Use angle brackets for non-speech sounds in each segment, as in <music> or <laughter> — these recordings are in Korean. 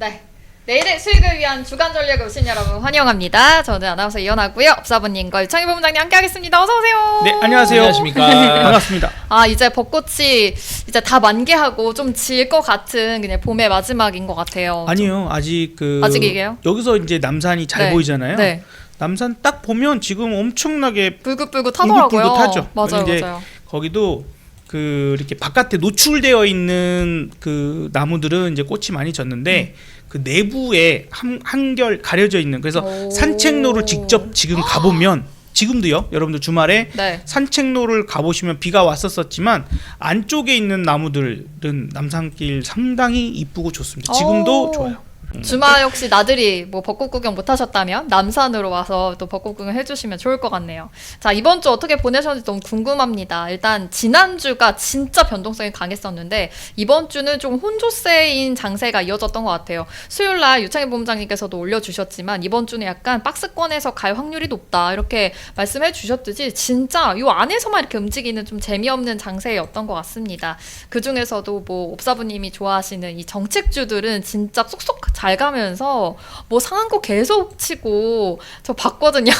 네. 내일의 수익을 위한 주간 전략에 오신 여러분 환영합니다. 저는 아나운서 이현아고요. 업사부님과 유창희 본부장님 함께하겠습니다. 어서 오세요. 네, 안녕하세요. 안녕하십니까. <laughs> 반갑습니다. 아 이제 벚꽃이 이제 다 만개하고 좀 질 것 같은 그냥 봄의 마지막인 것 같아요. 아니요, 아직 그 아직이게요? 여기서 이제 남산이 잘 네. 보이잖아요. 네. 남산 딱 보면 지금 엄청나게 불긋불긋 하더라고요. 불긋불긋하죠. 맞아요, 근데 맞아요. 거기도 그 이렇게 바깥에 노출되어 있는 그 나무들은 이제 꽃이 많이 졌는데 그 내부에 한, 한결 가려져 있는 그래서 오. 산책로를 직접 지금 가보면 지금도요, 여러분들 주말에 네. 산책로를 가보시면 비가 왔었었지만 안쪽에 있는 나무들은 남산길 상당히 이쁘고 좋습니다. 지금도 오. 좋아요. 주말 혹시 나들이 뭐 벚꽃 구경 못 하셨다면 남산으로 와서 또 벚꽃 구경 해주시면 좋을 것 같네요. 자 이번 주 어떻게 보내셨는지 너무 궁금합니다. 일단 지난 주가 진짜 변동성이 강했었는데 이번 주는 좀 혼조세인 장세가 이어졌던 것 같아요. 수요일 날 유창희 본부장님께서도 올려주셨지만 이번 주는 약간 박스권에서 갈 확률이 높다 이렇게 말씀해 주셨듯이 진짜 요 안에서만 이렇게 움직이는 좀 재미없는 장세였던 것 같습니다. 그 중에서도 뭐 옵사부님이 좋아하시는 이 정책주들은 진짜 쏙쏙 잘 가면서 뭐 상한 거 계속 치고 저 봤거든요.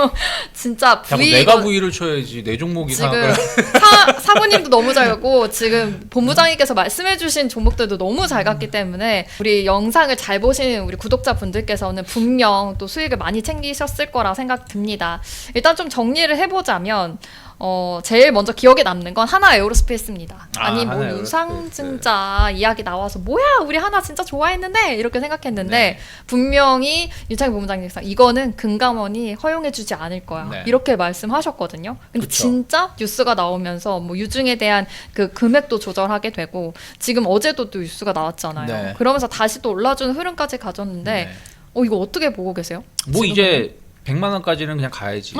<laughs> 진짜 V 내가 부위를 쳐야지 내 종목이 지금. <laughs> 사, 사부님도 너무 잘 가고 지금 본부장님께서 말씀해주신 종목들도 너무 잘 갔기 때문에 우리 영상을 잘 보시는 우리 구독자분들께서는 분명 또 수익을 많이 챙기셨을 거라 생각 듭니다. 일단 좀 정리를 해보자면 어 제일 먼저 기억에 남는 건 하나 에어로스페이스입니다. 아, 아니 뭐 유상증자 이야기 나와서 뭐야 우리 하나 진짜 좋아했는데 이렇게 생각했는데 네. 분명히 유창희 본부장님께서 이거는 금감원이 허용해주지 않을 거야 네. 이렇게 말씀하셨거든요. 근데 그쵸. 진짜 뉴스가 나오면서 뭐 유증에 대한 그 금액도 조절하게 되고 지금 어제도 또 뉴스가 나왔잖아요. 네. 그러면서 다시 또 올라주는 흐름까지 가졌는데 네. 어 이거 어떻게 보고 계세요? 뭐 지금은? 이제 100만 원까지는 그냥 가야지.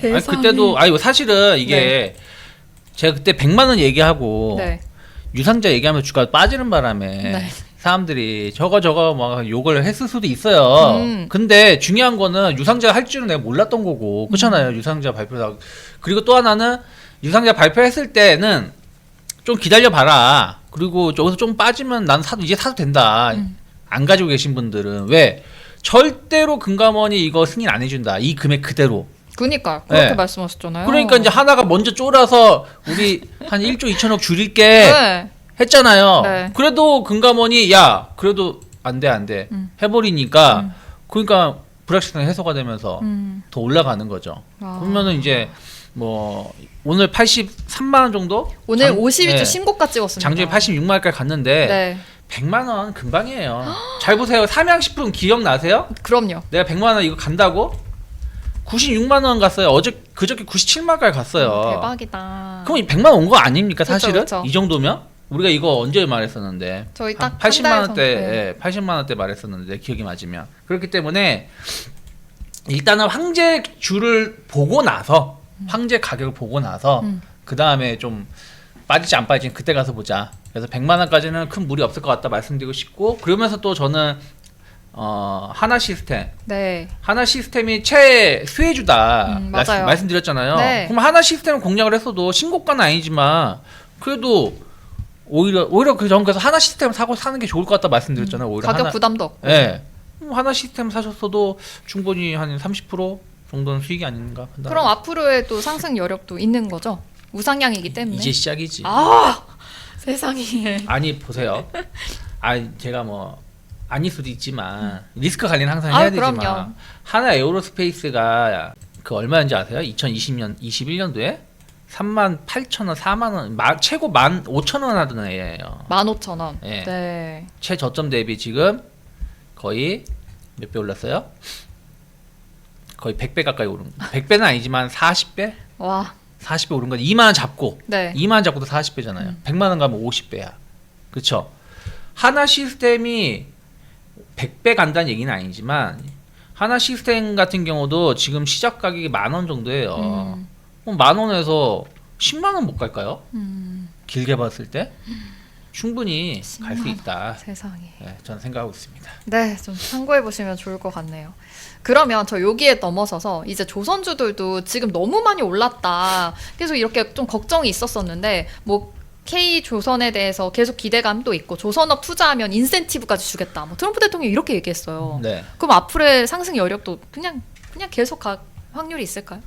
네. 아니 세상에. 그때도 아니 뭐 사실은 이게 제가 그때 100만 원 얘기하고 네. 유상자 얘기하면 주가 빠지는 바람에 네. 사람들이 저거 저거 막 욕을 했을 수도 있어요. 음. 근데 중요한 거는 유상자 할 줄은 내가 몰랐던 거고 그렇잖아요. 음. 유상자 발표다. 그리고 또 하나는 유상자 발표했을 때는 좀 기다려 봐라. 그리고 여기서 좀 빠지면 난 사도 이제 사도 된다. 음. 안 가지고 계신 분들은 왜 절대로 금감원이 이거 승인 안 해준다. 이 금액 그대로. 그니까 그렇게 네. 말씀하셨잖아요. 그러니까 이제 하나가 먼저 쫄아서 우리 한 1조 2천억 줄일게 네. 했잖아요. 네. 그래도 금감원이 야 그래도 안 돼 안 돼 음. 해버리니까 음. 그러니까 불확실성이 해소가 되면서 음. 더 올라가는 거죠. 아. 그러면은 이제 뭐 오늘 83만 원 정도 오늘 장- 52주 네. 신고가 찍었습니다. 장중에 86만 원까지 갔는데 네. 100만 원 금방이에요. <gasps> 잘 보세요. 삼양식품 기억나세요? 그럼요. 내가 100만 원 이거 간다고 96만 원 갔어요. 어제 그저께 97만 원까지 갔어요. 대박이다. 그럼 이 100만 원 온 거 아닙니까 그쵸, 사실은? 그쵸. 이 정도면 우리가 이거 언제 말했었는데 저희 한딱 80만 한 원대. 예, 80만 원대 말했었는데 기억이 맞으면 그렇기 때문에 일단은 황제 줄을 보고 나서 황제 가격을 보고 나서 음. 그 다음에 좀 빠질지 안 빠질지 그때 가서 보자. 그래서 100만 원까지는 큰 무리 없을 것 같다 말씀드리고 싶고 그러면서 또 저는 어 하나 시스템 네. 하나 시스템이 최 수혜주다 음, 말씀, 맞아요. 말씀드렸잖아요. 네. 그럼 하나 시스템 공략을 했어도 신고가는 아니지만 그래도 오히려 오히려 그 전에서 하나 시스템 사고 사는 게 좋을 것 같다 말씀드렸잖아요. 오히려 음, 가격 하나 부담도 없고. 예. 음, 하나 시스템 사셨어도 충분히 한 30% 정도는 수익이 아닌가 판단. 그럼 앞으로의 또 상승 여력도 있는 거죠. 우상향이기 때문에. 이제 시작이지. 아 세상에. 아니 보세요. <laughs> 아 제가 뭐 아닐 수도 있지만 리스크 관리는 항상 아, 해야 되지만 그럼요. 하나 에어로스페이스가 그 얼마인지 아세요? 2020년 21년도에 3만 8천 원, 4만 원, 마, 최고 만 5천 원 하던 애예요. 15,000원. 예. 네. 최저점 대비 지금 거의 몇 배 올랐어요? 거의 100배 가까이 오른. 100배는 아니지만 40배? 와. 40배 오른 거 2만 원 잡고 네. 2만 원 잡고도 40배잖아요. 100만 원 가면 50배야. 그렇죠? 하나 시스템이 100배 간다는 얘기는 아니지만 하나 시스템 같은 경우도 지금 시작 가격이 만 원 정도예요. 음. 그럼 만 원에서 10만 원 못 갈까요? 음. 길게 봤을 때 충분히 갈수 10만 원. 있다. 세상에. 네, 저는 생각하고 있습니다. 네, 좀 참고해 보시면 좋을 것 같네요. 그러면 저 여기에 넘어서서 이제 조선주들도 지금 너무 많이 올랐다. 계속 이렇게 좀 걱정이 있었었는데 뭐 K 조선에 대해서 계속 기대감도 있고 조선업 투자하면 인센티브까지 주겠다. 뭐 트럼프 대통령이 이렇게 얘기했어요. 네. 그럼 앞으로의 상승 여력도 그냥 그냥 계속 갈 확률이 있을까요?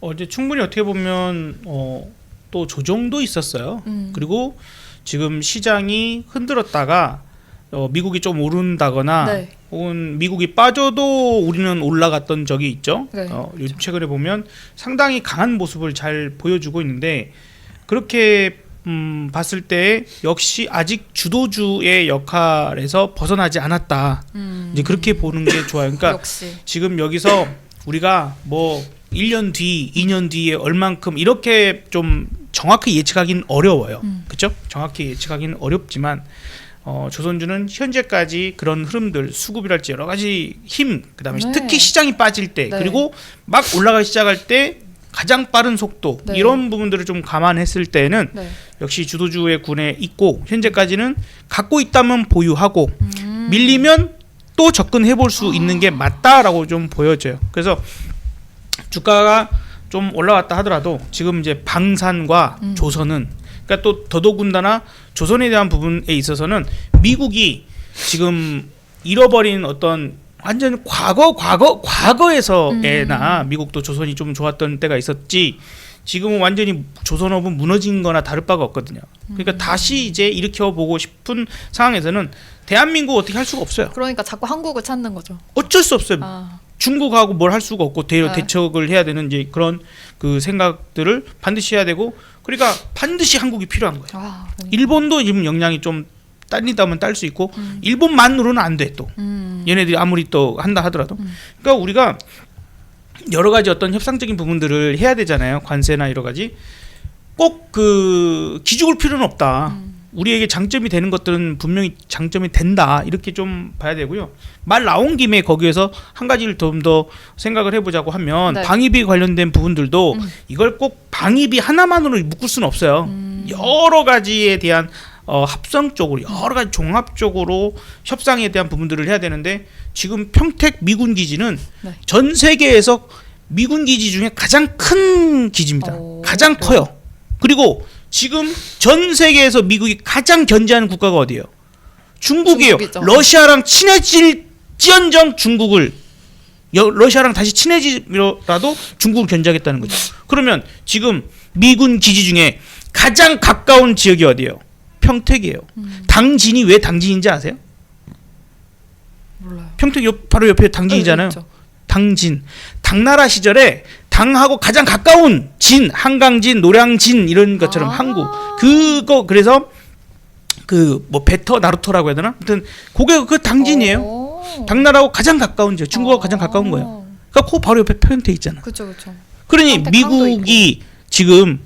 어제 충분히 어떻게 보면 어, 또 조정도 있었어요. 음. 그리고 지금 시장이 흔들었다가 어, 미국이 좀 오른다거나 네. 혹은 미국이 빠져도 우리는 올라갔던 적이 있죠. 네, 어, 요즘 최근에 보면 상당히 강한 모습을 잘 보여주고 있는데 그렇게 음, 봤을 때 역시 아직 주도주의 역할에서 벗어나지 않았다. 음. 이제 그렇게 보는 게 좋아요. 그러니까. <laughs> 지금 여기서 우리가 뭐 1년 뒤, 2년 뒤에 얼만큼 이렇게 좀 정확히 예측하기는 어려워요. 음. 그렇죠? 정확히 예측하기는 어렵지만 어, 조선주는 현재까지 그런 흐름들 수급이랄지 여러 가지 힘, 그다음에 네. 특히 시장이 빠질 때 네. 그리고 막 올라가기 시작할 때 가장 빠른 속도 네. 이런 부분들을 좀 감안했을 때는 네. 역시 주도주의 군에 있고 현재까지는 갖고 있다면 보유하고 음. 밀리면 또 접근해 볼 수 있는 게 맞다라고 좀 보여져요. 그래서 주가가 좀 올라왔다 하더라도 지금 이제 방산과 음. 조선은 그러니까 또 더더군다나 조선에 대한 부분에 있어서는 미국이 지금 잃어버린 어떤 완전 과거 과거 과거에서에나 음. 미국도 조선이 좀 좋았던 때가 있었지 지금은 완전히 조선업은 무너진 거나 다를 바가 없거든요. 그러니까 음. 다시 이제 일으켜 보고 싶은 상황에서는 대한민국 어떻게 할 수가 없어요. 그러니까 자꾸 한국을 찾는 거죠. 어쩔 수 없어요. 아. 중국하고 뭘 할 수가 없고 대려 네. 대척을 해야 되는 이제 그런 그 생각들을 반드시 해야 되고 그러니까 반드시 한국이 필요한 거예요. 아. 일본도 지금 역량이 좀 딸리다면 딸 수 있고 음. 일본만으로는 안 돼 또. 음. 얘네들이 아무리 또 한다 하더라도. 음. 그러니까 우리가 여러 가지 어떤 협상적인 부분들을 해야 되잖아요. 관세나 여러 가지. 꼭 그 기죽을 필요는 없다. 음. 우리에게 장점이 되는 것들은 분명히 장점이 된다. 이렇게 좀 봐야 되고요. 말 나온 김에 거기에서 한 가지를 좀 더 생각을 해보자고 하면 네. 방위비 관련된 부분들도 음. 이걸 꼭 방위비 하나만으로 묶을 수는 없어요. 음. 여러 가지에 대한 어, 합성적으로 여러 가지 종합적으로 협상에 대한 부분들을 해야 되는데 지금 평택 미군 기지는 네. 전 세계에서 미군 기지 중에 가장 큰 기지입니다. 오, 가장 그래요? 커요. 그리고 지금 전 세계에서 미국이 가장 견제하는 국가가 어디예요? 중국이에요. 중국이죠. 러시아랑 친해질지언정 중국을 여- 러시아랑 다시 친해지더라도 중국을 견제하겠다는 거죠. 그러면 지금 미군 기지 중에 가장 가까운 지역이 어디예요? 평택이에요. 음. 당진이 왜 당진인지 아세요? 몰라요. 평택 옆 바로 옆에 당진이잖아요. 네. 당진. 당나라 시절에 당하고 가장 가까운 진, 한강진, 노량진 이런 것처럼 아. 항구. 그거 그래서 그 뭐 베터 나루토라고 해야 되나? 아무튼 그게 그 당진이에요. 오. 당나라하고 가장 가까운 지역, 중국하고 가장 가까운 거예요. 그러니까 그 바로 옆에 평택 있잖아. 그렇죠, 그렇죠. 그러니 미국이 지금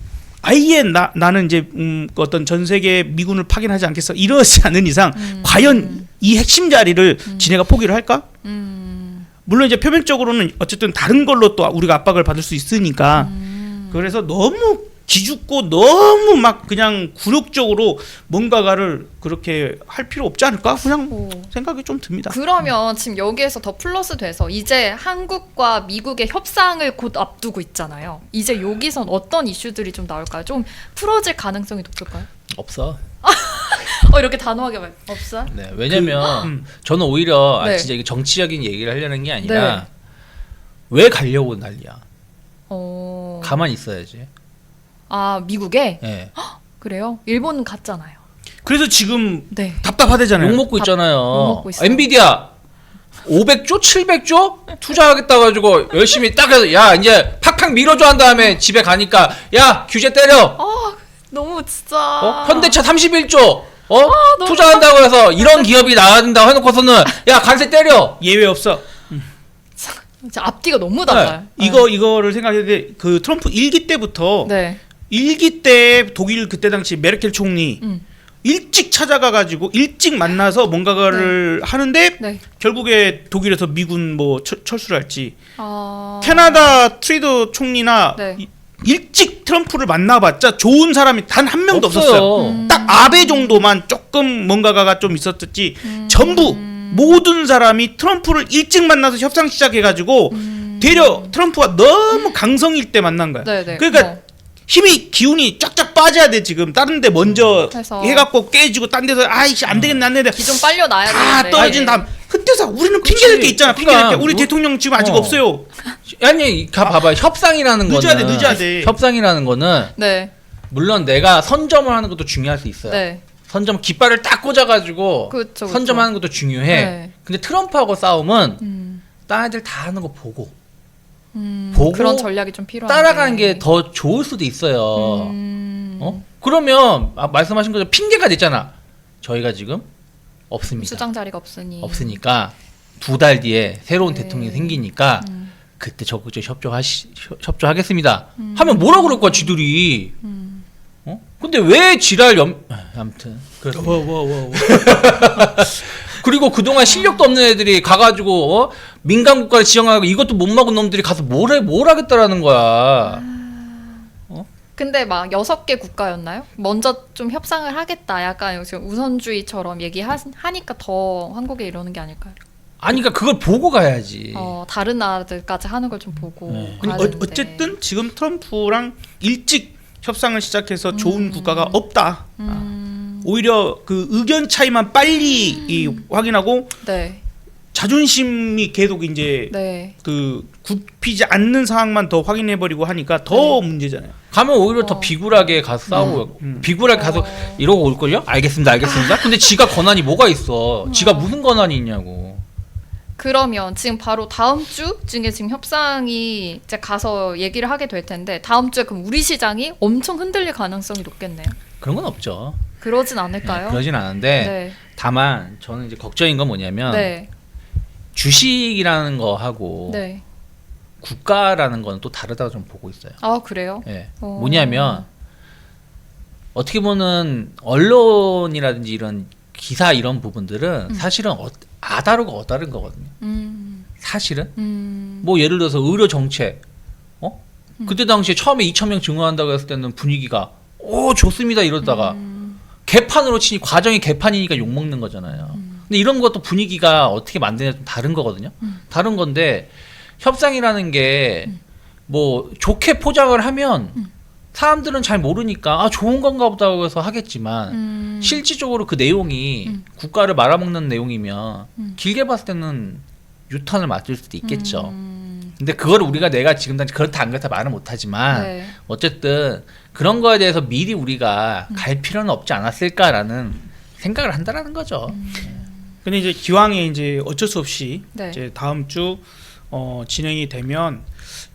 아예 나, 나는 이제 음, 어떤 전 세계 미군을 파견하지 않겠어 이러지 않은 이상 음. 과연 이 핵심 자리를 지네가 포기를 할까? 음. 물론 이제 표면적으로는 어쨌든 다른 걸로 또 우리가 압박을 받을 수 있으니까 음. 그래서 너무 기죽고 너무 막 그냥 굴욕적으로 뭔가가를 그렇게 할 필요 없지 않을까 그냥 오. 생각이 좀 듭니다. 그러면 지금 여기에서 더 플러스 돼서 이제 한국과 미국의 협상을 곧 앞두고 있잖아요. 이제 여기선 어떤 이슈들이 좀 나올까요? 좀 풀어질 가능성이 높을까요? 없어. <laughs> 어 이렇게 단호하게 말 없어요? 네. 왜냐면 음. 저는 오히려 네. 아 진짜 이게 정치적인 얘기를 하려는 게 아니라 왜 가려고 난리야. 어. 가만히 있어야지. 아 미국에 예. 그래요? 일본은 갔잖아요. 그래서 지금 네. 답답하대잖아요. 욕 먹고 밥- 있잖아요. 욕 먹고 있어요. 엔비디아 500조, 700조 투자하겠다 가지고 열심히 딱 해서 야 이제 팍팍 밀어줘 한 다음에 집에 가니까 야 규제 때려. 아 너무 진짜. 어? 현대차 31조. 어? 아, 너무 투자한다고 해서 이런 기업이 나간다 고 해놓고서는 야 관세 때려. 예외 없어. 진짜 앞뒤가 너무 달라요. 네. 이거 이거를 생각했는데 그 트럼프 일기 때부터 네. 일기 때 독일 그때 당시 메르켈 총리 음. 일찍 찾아가 가지고 일찍 만나서 뭔가를 하는데 네. 결국에 독일에서 미군 뭐 철, 철수를 할지 아. 캐나다 트리도 총리나 네. 이- 일찍 트럼프를 만나봤자 좋은 사람이 단 한 명도 없어요. 없었어요. 음. 딱 아베 정도만 조금 뭔가가 좀 있었지 음. 전부 모든 사람이 트럼프를 일찍 만나서 협상 시작해가지고 되려 트럼프가 너무 강성일 때 만난 거야. 음. 네네. 그러니까 어. 힘이 기운이 쫙쫙 빠져야 돼 지금 다른 데 먼저 해서. 해갖고 깨지고 딴 데서 아이씨 안 되겠네 안 되겠네 좀 빨려 놔야 다 되는데. 떨어진 다음 흩어서 우리는. 핑계댈 게 있잖아 핑계댈 게 그러니까 우리 뭐- 대통령 지금 아직 어. 없어요 아니 가 봐봐 협상이라는 늦어야 거는 돼, 늦어야 돼. 협상이라는 거는 네, 물론 내가 선점을 하는 것도 중요할 수 있어요. 네, 선점 깃발을 딱 꽂아가지고 그렇죠. 그쵸, 그쵸. 선점하는 것도 중요해. 네. 근데 트럼프하고 싸움은 음, 딴 애들 다 하는 거 보고 음, 보고 그런 전략이 좀 필요한데. 따라가는 게 더 좋을 수도 있어요. 음, 어? 그러면 아, 말씀하신 것처럼 핑계가 됐잖아. 저희가 지금 없습니다. 수장 자리가 없으니. 없으니까 두 달 뒤에 새로운 네. 대통령이 생기니까 음. 그때 적극적으로 협조하시 협- 협조하겠습니다. 하면 뭐라 그럴 거야, 지들이. 음. 어? 근데 왜 지랄 염 아, 아무튼 그렇습니다. 워워워 <laughs> 그리고 그동안 실력도 없는 애들이 가가지고 어? 민간 국가를 지정하고 이것도 못 막은 놈들이 가서 뭘, 해, 뭘 하겠다라는 거야. 근데 막 여섯 개 국가였나요? 먼저 좀 협상을 하겠다. 약간 지금 우선주의처럼 얘기하니까 더 한국에 이러는 게 아닐까요? 아니 그러니까 그걸 보고 가야지. 어, 다른 나라들까지 하는 걸 좀 보고. 네. 가야 어, 되는데. 어쨌든 지금 트럼프랑 일찍 협상을 시작해서 좋은 음. 국가가 없다 음, 오히려 그 의견 차이만 빨리 이 확인하고 네, 자존심이 계속 이제 네. 그 굽히지 않는 상황만 더 확인해버리고 하니까 더 문제잖아요. 가면 오히려 더 어. 비굴하게 가서 싸우고 음. 비굴하게 가서 어. 이러고 올걸요? 알겠습니다 알겠습니다 근데 지가 권한이 뭐가 있어 지가 무슨 권한이 있냐고 그러면 지금 바로 다음 주 중에 지금 협상이 이제 가서 얘기를 하게 될 텐데 다음 주에 그럼 우리 시장이 엄청 흔들릴 가능성이 높겠네요. 그런 건 없죠 그러진 않을까요? 네, 그러진 않은데 네. 다만 저는 이제 걱정인 건 뭐냐면 네. 주식이라는 거 하고 네. 국가라는 건 또 다르다고 좀 보고 있어요 아, 그래요? 예. 어. 뭐냐면 어떻게 보면 언론이라든지 이런 기사 이런 부분들은 음. 사실은 어, 아다르고 어다른 거거든요 음. 사실은 음. 뭐 예를 들어서 의료 정책 어 음. 그때 당시에 처음에 2천 명 증원한다고 했을 때는 분위기가 오 좋습니다 이러다가 음. 개판으로 치니 과정이 개판이니까 욕 먹는 거잖아요. 음. 근데 이런 것도 분위기가 어떻게 만드냐 좀 다른 거거든요. 음. 다른 건데 협상이라는 게 뭐 좋게 포장을 하면 음. 사람들은 잘 모르니까 아 좋은 건가 보다 해서 하겠지만 음. 실질적으로 그 내용이 음. 국가를 말아먹는 내용이면 음. 길게 봤을 때는 유탄을 맞을 수도 있겠죠. 음. 근데 그걸 우리가 내가 지금 당장 그렇다 안 그렇다 말은 못하지만 네. 어쨌든 그런 거에 대해서 미리 우리가 음. 갈 필요는 없지 않았을까라는 생각을 한다라는 거죠. 음. 근데 이제 기왕에 이제 어쩔 수 없이 네. 이제 다음 주 어, 진행이 되면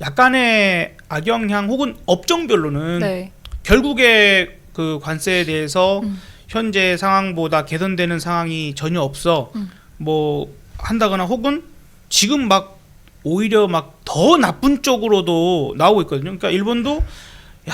약간의 악영향 혹은 업종별로는 네. 결국에 그 관세에 대해서 음. 현재 상황보다 개선되는 상황이 전혀 없어 음. 뭐 한다거나 혹은 지금 막 오히려 막 더 나쁜 쪽으로도 나오고 있거든요. 그러니까 일본도 야,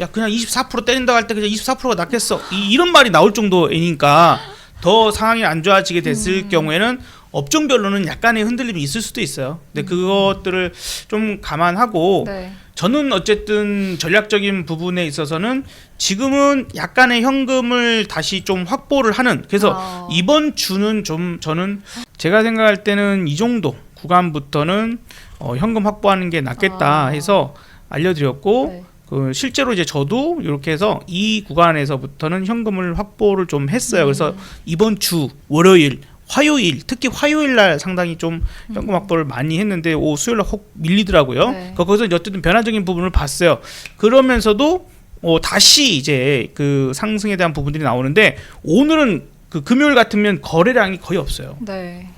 야 그냥 24% 때린다고 할때 그냥 24%가 낫겠어. 이, 이런 말이 나올 정도이니까 더 상황이 안 좋아지게 됐을 음. 경우에는 업종별로는 약간의 흔들림이 있을 수도 있어요. 근데 그것들을 좀 감안하고 네. 저는 어쨌든 전략적인 부분에 있어서는 지금은 약간의 현금을 다시 좀 확보를 하는 그래서 아. 이번 주는 좀 저는 제가 생각할 때는 이 정도 구간부터는 어, 현금 확보하는 게 낫겠다 아. 해서 알려드렸고 네. 그 실제로 이제 저도 이렇게 해서 이 구간에서부터는 현금을 확보를 좀 했어요. 그래서 음. 이번 주 월요일, 화요일 특히 화요일 날 상당히 좀 현금 음. 확보를 많이 했는데 오 수요일 날 혹 밀리더라고요. 네. 그 거기서 어쨌든 변화적인 부분을 봤어요. 그러면서도 어, 다시 이제 그 상승에 대한 부분들이 나오는데 오늘은 그 금요일 같으면 거래량이 거의 없어요. 네.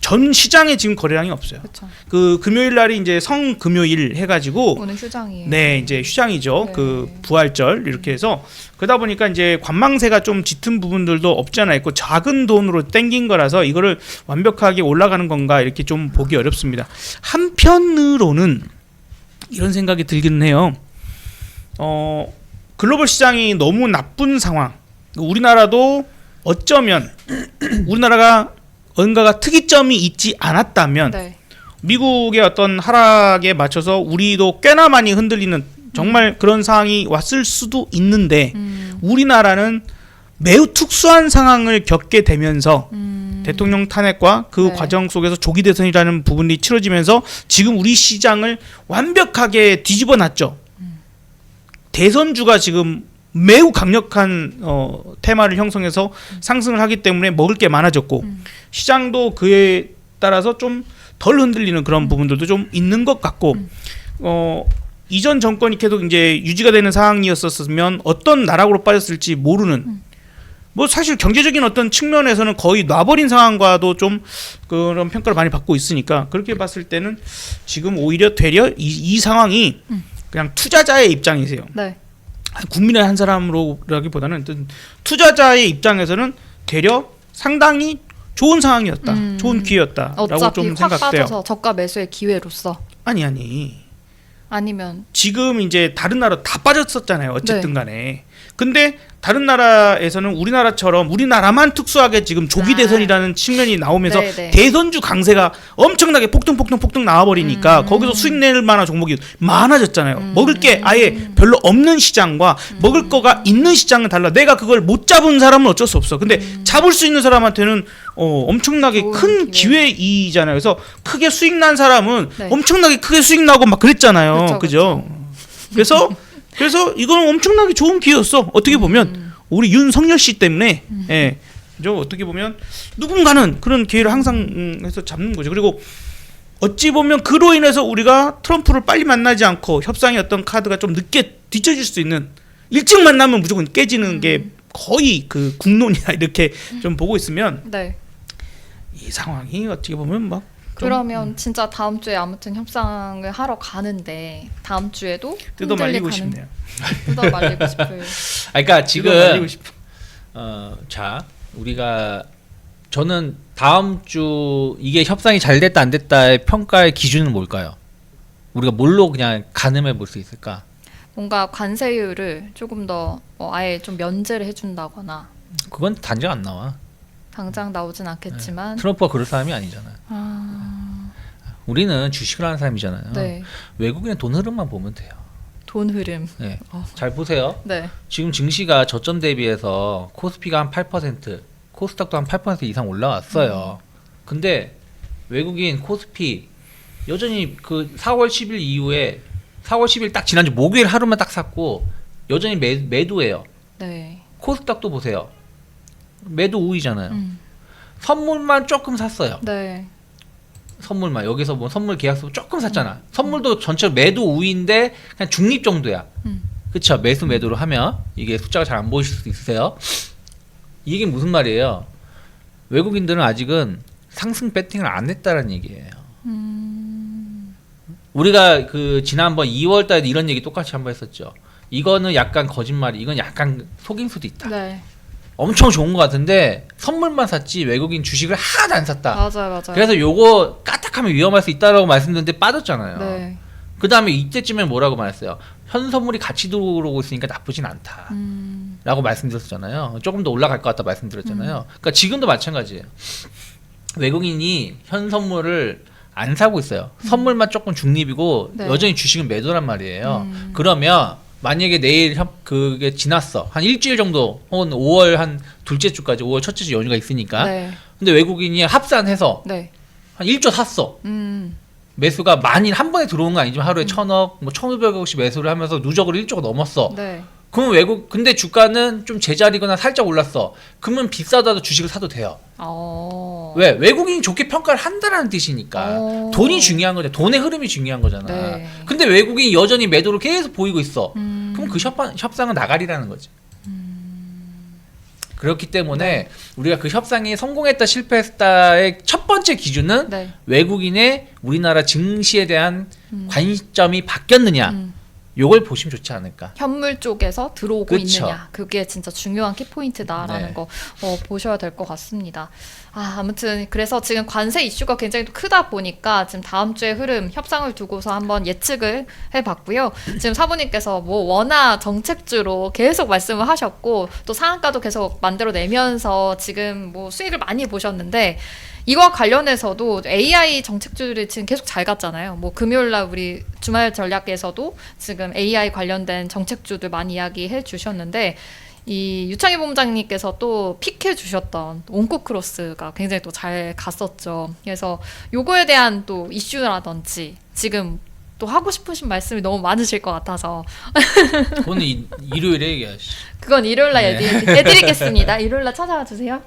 전 시장에 지금 거래량이 없어요. 그렇죠. 그 금요일 날이 이제 성 금요일 해가지고 오늘 휴장이에요. 네, 이제 휴장이죠. 네. 그 부활절 이렇게 해서 그러다 보니까 이제 관망세가 좀 짙은 부분들도 없지 않아 있고 작은 돈으로 땡긴 거라서 이거를 완벽하게 올라가는 건가 이렇게 좀 보기 어렵습니다. 한편으로는 이런 생각이 들기는 해요. 어, 글로벌 시장이 너무 나쁜 상황. 우리나라도 어쩌면 <clears throat> 우리나라가 뭔가가 특이점이 있지 않았다면 네. 미국의 어떤 하락에 맞춰서 우리도 꽤나 많이 흔들리는 정말 그런 상황이 왔을 수도 있는데 음. 우리나라는 매우 특수한 상황을 겪게 되면서 음. 대통령 탄핵과 그 네. 과정 속에서 조기 대선이라는 부분이 치러지면서 지금 우리 시장을 완벽하게 뒤집어 놨죠. 대선주가 지금 매우 강력한 어, 테마를 형성해서 상승을 하기 때문에 먹을 게 많아졌고 음. 시장도 그에 따라서 좀 덜 흔들리는 그런 부분들도 좀 있는 것 같고 음. 어 이전 정권이 계속 이제 유지가 되는 상황이었었으면 어떤 나락으로 빠졌을지 모르는 음. 뭐 사실 경제적인 어떤 측면에서는 거의 놔버린 상황과도 좀 그런 평가를 많이 받고 있으니까 그렇게 봤을 때는 지금 오히려 되려 이, 이 상황이 음. 그냥 투자자의 입장이세요. 네. 국민의 한 사람으로라기보다는 투자자의 입장에서는 되려 상당히 좋은 상황이었다, 음. 좋은 기회였다라고 어차피 좀확 생각돼요. 빠져서 저가 매수의 기회로서 아니 아니 아니면 지금 이제 다른 나라 다 빠졌었잖아요. 네. 어쨌든 간에. 근데 다른 나라에서는 우리나라처럼 우리나라만 특수하게 지금 조기 아. 대선이라는 측면이 나오면서 네, 네. 대선주 강세가 엄청나게 폭등폭등 폭등 나와버리니까 음. 거기서 수익 낼 만한 종목이 많아졌잖아요. 음. 먹을 게 아예 별로 없는 시장과 음. 먹을 거가 있는 시장은 달라. 내가 그걸 못 잡은 사람은 어쩔 수 없어. 근데 잡을 수 있는 사람한테는 어, 엄청나게 음. 큰 기회. 기회 이잖아요. 그래서 크게 수익 난 사람은 네. 엄청나게 크게 수익 나고 막 그랬잖아요. 그죠? 그래서 <laughs> 그래서 이거는 엄청나게 좋은 기회였어. 어떻게 보면 음. 우리 윤석열 씨 때문에 예. 저 어떻게 보면 누군가는 그런 기회를 항상 음, 해서 잡는 거죠. 그리고 어찌 보면 그로 인해서 우리가 트럼프를 빨리 만나지 않고 협상의 어떤 카드가 좀 늦게 뒤쳐질 수 있는 일찍 만나면 무조건 깨지는 게 음. 거의 그 국론이나 <laughs> 이렇게 좀 보고 있으면 네. 이 상황이 어떻게 보면 막좀 그러면 진짜 다음 주에 아무튼 협상을 하러 가는데 다음 주에도 뜯어 말리고 흔들릴 싶네요. 뜯어 말리고 <laughs> 싶을. 아, 그러니까 뜯어 말리고 지금 싶어. 어, 자 우리가 저는 다음 주 이게 협상이 잘 됐다 안 됐다의 평가의 기준은 뭘까요? 우리가 뭘로 그냥 가늠해 볼 수 있을까? 뭔가 관세율을 조금 더뭐 아예 좀 면제를 해준다거나 그건 단정 안 나와. 당장 나오진 않겠지만 트럼프가 그럴 사람이 아니잖아요. 아, 우리는 주식을 하는 사람이잖아요. 네. 외국인은 돈 흐름만 보면 돼요. 돈 흐름. 네. 어. 잘 보세요. 네. 지금 증시가 저점 대비해서 코스피가 한 8%, 코스닥도 한 8% 이상 올라왔어요. 근데 외국인 코스피 여전히 그 4월 10일 이후에 4월 10일 딱 지난주 목요일 하루만 딱 샀고 여전히 매, 매도예요. 네. 코스닥도 보세요. 매도 우위잖아요. 음. 선물만 조금 샀어요. 네. 선물만 여기서 뭐 선물 계약서 조금 샀잖아. 선물도 전체 매도 우위인데 그냥 중립 정도야. 음. 그쵸 매수 매도를 하면 이게 숫자가 잘 안 보이실 수 있으세요. 이게 무슨 말이에요? 외국인들은 아직은 상승 배팅을 안 했다는 얘기예요. 음. 우리가 그 지난번 2월달에 이런 얘기 똑같이 한번 했었죠. 이거는 약간 거짓말이, 이건 약간 속임 수도 있다. 네. 엄청 좋은 것 같은데 선물만 샀지 외국인 주식을 하나도 안 샀다. 맞아요, 맞아요. 그래서 요거 까딱하면 위험할 수 있다라고 말씀드렸는데 빠졌잖아요. 네. 그 다음에 이때쯤에 뭐라고 말했어요? 현 선물이 같이 들어오고 있으니까 나쁘진 않다. 음. 라고 말씀드렸잖아요. 조금 더 올라갈 것 같다 말씀드렸잖아요. 그러니까 지금도 마찬가지예요. 외국인이 현 선물을 안 사고 있어요. 선물만 조금 중립이고 네. 여전히 주식은 매도란 말이에요. 음. 그러면 만약에 내일 협- 그게 지났어. 한 일주일 정도 혹은 5월 한 둘째 주까지 5월 첫째 주 연휴가 있으니까. 네. 근데 외국인이 합산해서 네. 한 1조 샀어. 음. 매수가 많이 한 번에 들어온 거 아니지만 하루에 천억, 뭐 천오백억씩 매수를 하면서 누적으로 1조가 넘었어. 네. 그러면 외국 근데 주가는 좀 제자리거나 살짝 올랐어. 그러면 비싸더라도 주식을 사도 돼요. 어. 왜? 외국인이 좋게 평가를 한다라는 뜻이니까. 어. 돈이 중요한 거죠. 돈의 흐름이 중요한 거잖아. 네. 근데 외국인이 여전히 매도를 계속 보이고 있어. 음. 그럼 그 협상, 협상은 나가리라는 거지. 그렇기 때문에 네. 우리가 그 협상이 성공했다 실패했다의 첫 번째 기준은 네. 외국인의 우리나라 증시에 대한 음. 관점이 바뀌었느냐. 음. 요걸 보시면 좋지 않을까. 현물 쪽에서 들어오고 그쵸. 있느냐 그게 진짜 중요한 키포인트다라는 네. 거 어, 보셔야 될 것 같습니다. 아 아무튼 그래서 지금 관세 이슈가 굉장히 또 크다 보니까 지금 다음 주의 흐름 협상을 두고서 한번 예측을 해봤고요. 지금 사부님께서 뭐 원화 정책주로 계속 말씀을 하셨고 또 상한가도 계속 만들어내면서 지금 뭐 수익을 많이 보셨는데 이와 관련해서도 AI 정책주들이 지금 계속 잘 갔잖아요. 뭐 금요일 날 우리 주말 전략에서도 지금 AI 관련된 정책주들 많이 이야기해 주셨는데 이 유창희 본부장님께서 또 픽해 주셨던 온코 크로스가 굉장히 또 잘 갔었죠. 그래서 요거에 대한 또 이슈라든지 지금 또 하고 싶으신 말씀이 너무 많으실 것 같아서 이, 일요일에 얘기하시. 그건 일요일 날 네. 해드리- 해드리겠습니다. 일요일 날 찾아와 주세요.